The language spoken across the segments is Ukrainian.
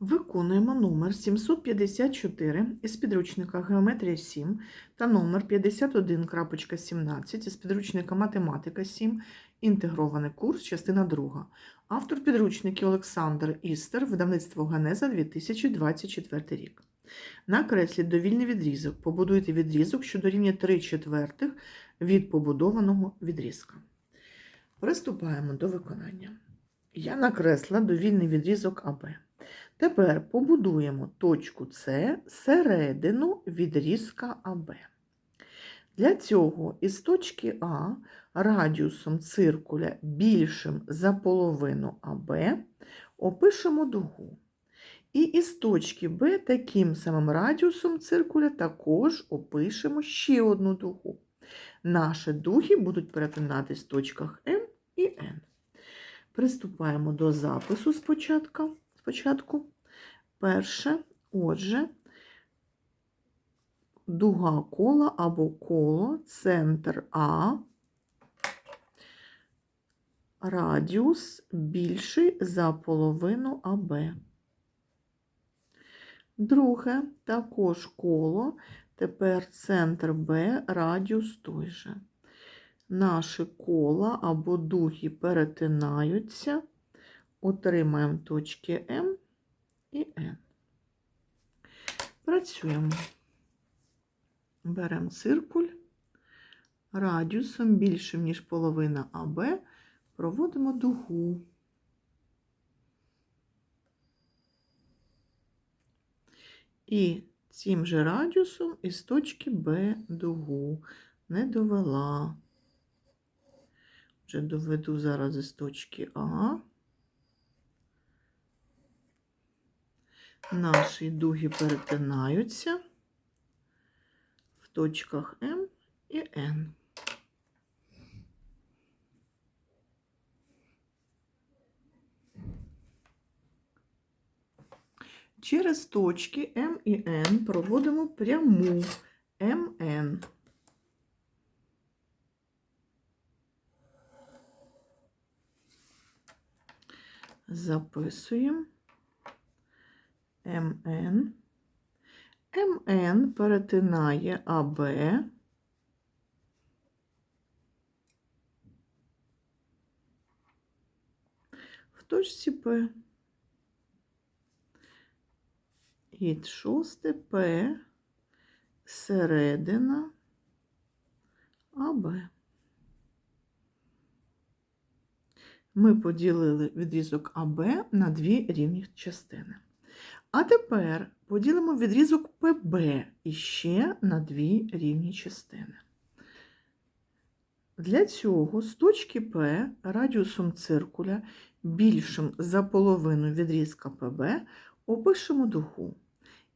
Виконуємо номер 754 із підручника Геометрія 7 та номер 51.17 із підручника Математика 7, інтегрований курс, частина 2. Автор підручників Олександр Істер, видавництво Генеза 2024 рік. Накресліть довільний відрізок. Побудуйте відрізок, що дорівнює 3 четвертих від побудованого відрізка. Приступаємо до виконання. Я накресла довільний відрізок АБ. Тепер побудуємо точку С середину відрізка АБ. Для цього із точки А радіусом циркуля більшим за половину АБ опишемо дугу. І із точки Б таким самим радіусом циркуля також опишемо ще одну дугу. Наші дуги будуть перетинатись в точках М і Н. Приступаємо до запису спочатку. Спочатку. Перше, отже, дуга кола або коло, центр А, радіус більший за половину АБ. Друге, також коло, тепер центр Б, радіус той же. Наші кола або дуги перетинаються, отримаємо точки М і Н. Працюємо. Беремо циркуль радіусом більшим, ніж половина АБ, проводимо дугу. І цим же радіусом із точки Б дугу не довела. Вже доведу зараз із точки А. Наші дуги перетинаються в точках М і Н. Через точки М і Н проводимо пряму МН. Записуємо. МН. МН перетинає АБ. В точці П. І шосте П середина АБ. Ми поділили відрізок АБ на дві рівні частини. А тепер поділимо відрізок ПБ іще на дві рівні частини. Для цього з точки П радіусом циркуля більшим за половину відрізка ПБ опишемо дугу.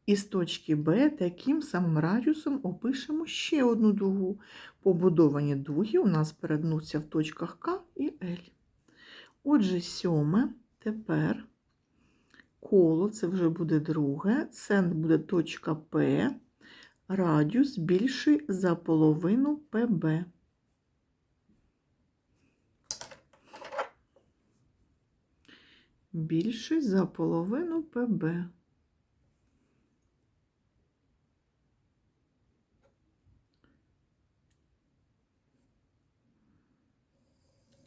І з точки Б таким самим радіусом опишемо ще одну дугу. Побудовані дуги у нас перетнуться в точках К і Л. Отже, сьоме тепер коло, це вже буде друге, центр буде точка П, радіус більший за половину ПБ. Більший за половину ПБ.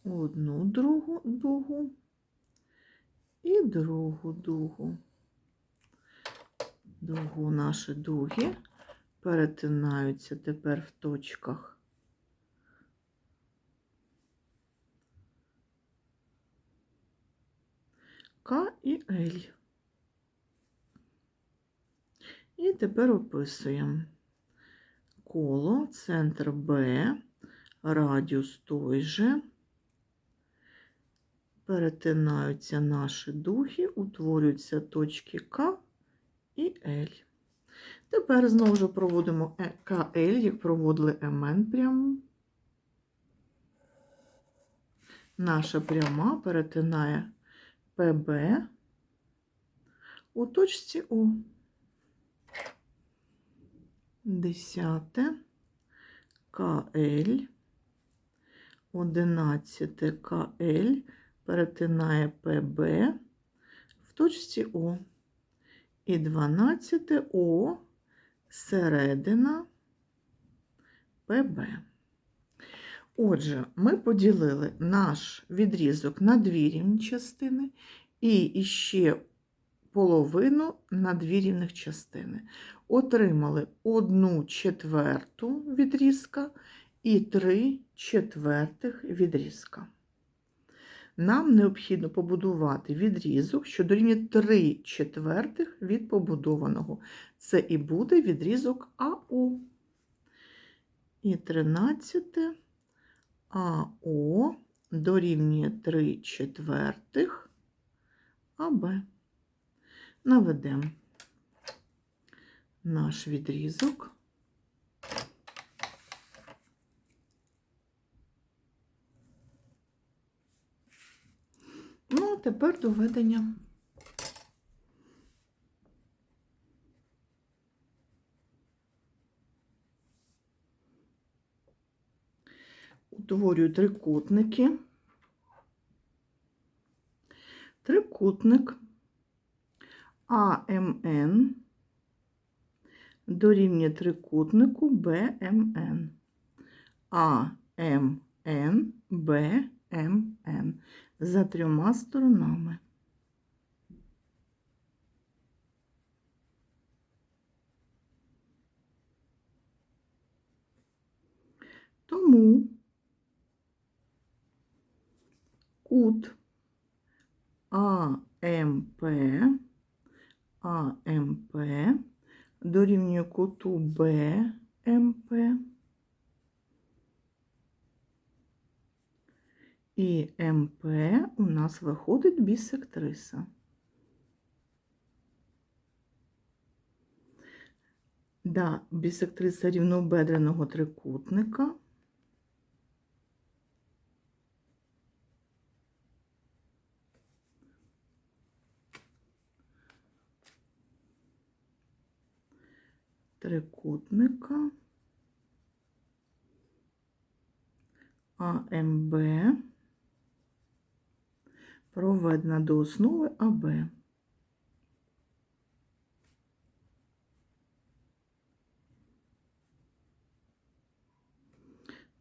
Одну другу дугу і другу дугу. Дугу наші дуги перетинаються тепер в точках. К і Л. І тепер описуємо коло, центр Б, радіус той же перетинаються наші духи, утворюються точки К і Л. Тепер знову ж проводимо е, КЛ, як проводили МН пряму. Наша пряма перетинає ПБ у точці О. Десяте КЛ, одинадцяте КЛ перетинає ПБ в точці О. І 12 О середина ПБ. Отже, ми поділили наш відрізок на дві рівні частини і ще половину на дві рівних частини. Отримали одну четверту відрізка і три четвертих відрізка. Нам необхідно побудувати відрізок, що дорівнює 3 четвертих від побудованого. Це і буде відрізок АО. І 13 АО дорівнює 3 четвертих АБ. Наведемо наш відрізок. Ну, а тепер доведення. Утворюю трикутники. Трикутник АМН дорівнює трикутнику БМН. АМН, БМН за трьома сторонами. Тому кут АМП, АМП дорівнює куту БМП і МП у нас виходить бісектриса. Да, бісектриса рівнобедреного трикутника. Трикутника АМБ проведена до основи АБ.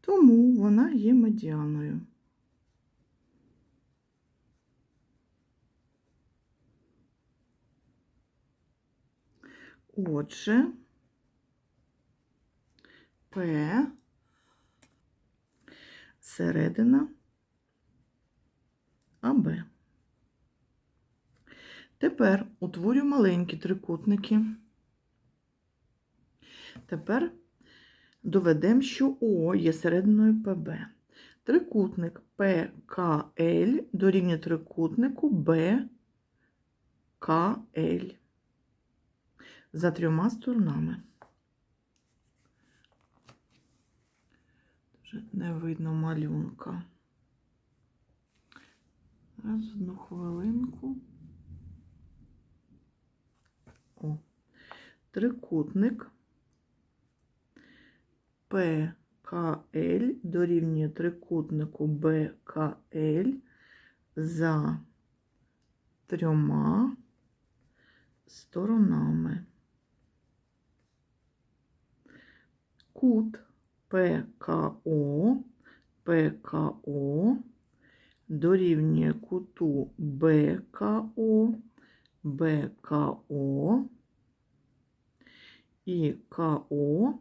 Тому вона є медіаною. Отже, П середина АБ. Тепер утворю маленькі трикутники. Тепер доведемо, що О є серединою ПБ. Трикутник ПКЛ дорівнює трикутнику БКЛ за трьома сторонами. Вже не видно малюнка. Зараз одну хвилинку. О, трикутник ПКЛ дорівнює трикутнику БКЛ за трьома сторонами. Кут ПКО, ПКО дорівнює куту БКО, БКО і КО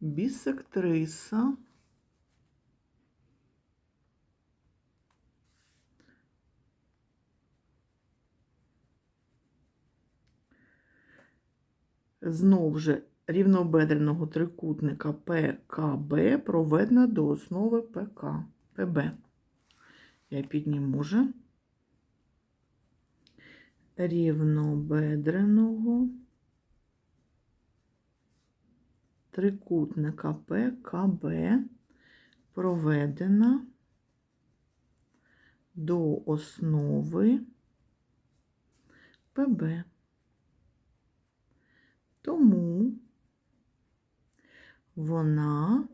бісектриса знов же рівнобедреного трикутника ПКБ проведена до основи ПК, ПБ. Я підніму вже рівнобедреного трикутника ПКБ проведена до основи ПБ. Тому вона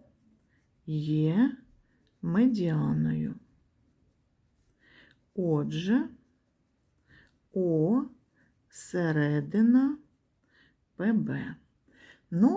є медіаною. Отже, О середина ПБ. Ну,